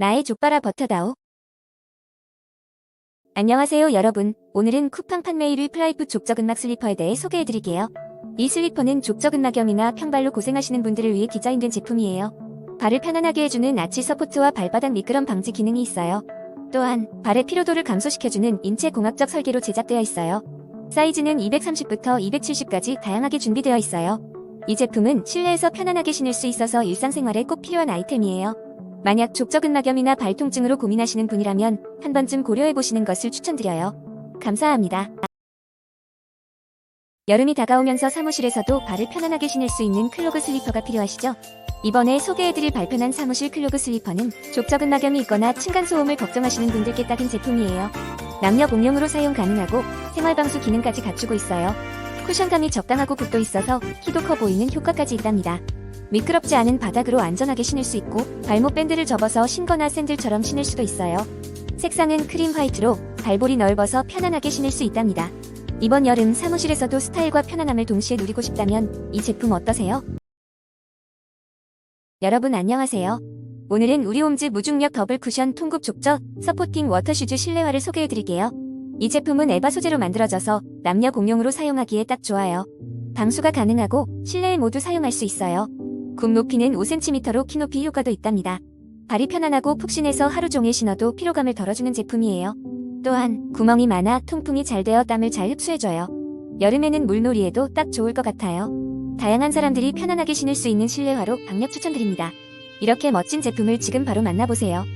나의 족바라 버터다오. 안녕하세요 여러분. 오늘은 쿠팡 판매 1위 플라이프 족저근막 슬리퍼에 대해 소개해드릴게요. 이 슬리퍼는 족저근막염이나 평발로 고생하시는 분들을 위해 디자인된 제품이에요. 발을 편안하게 해주는 아치 서포트와 발바닥 미끄럼 방지 기능이 있어요. 또한 발의 피로도를 감소시켜주는 인체 공학적 설계로 제작되어 있어요. 사이즈는 230부터 270까지 다양하게 준비되어 있어요. 이 제품은 실내에서 편안하게 신을 수 있어서 일상생활에 꼭 필요한 아이템이에요. 만약 족저근 막염이나 발통증으로 고민하시는 분이라면 한 번쯤 고려해보시는 것을 추천드려요. 감사합니다. 여름이 다가오면서 사무실에서도 발을 편안하게 신을 수 있는 클로그 슬리퍼가 필요하시죠? 이번에 소개해드릴 발편한 사무실 클로그 슬리퍼는 족저근 막염이 있거나 층간소음을 걱정하시는 분들께 딱인 제품이에요. 남녀 공용으로 사용 가능하고 생활방수 기능까지 갖추고 있어요. 쿠션감이 적당하고 굽도 있어서 키도 커 보이는 효과까지 있답니다. 미끄럽지 않은 바닥으로 안전하게 신을 수 있고 발목 밴드를 접어서 신거나 샌들처럼 신을 수도 있어요. 색상은 크림 화이트로 발볼이 넓어서 편안하게 신을 수 있답니다. 이번 여름 사무실에서도 스타일과 편안함을 동시에 누리고 싶다면 이 제품 어떠세요? 여러분 안녕하세요. 오늘은 우리 홈즈 무중력 더블 쿠션 통굽 족저 서포팅 워터슈즈 실내화를 소개해드릴게요. 이 제품은 에바 소재로 만들어져서 남녀 공용으로 사용하기에 딱 좋아요. 방수가 가능하고 실내에 모두 사용할 수 있어요. 굽 높이는 5cm로 키 높이 효과도 있답니다. 발이 편안하고 푹신해서 하루 종일 신어도 피로감을 덜어주는 제품이에요. 또한 구멍이 많아 통풍이 잘 되어 땀을 잘 흡수해줘요. 여름에는 물놀이에도 딱 좋을 것 같아요. 다양한 사람들이 편안하게 신을 수 있는 실내화로 강력 추천드립니다. 이렇게 멋진 제품을 지금 바로 만나보세요.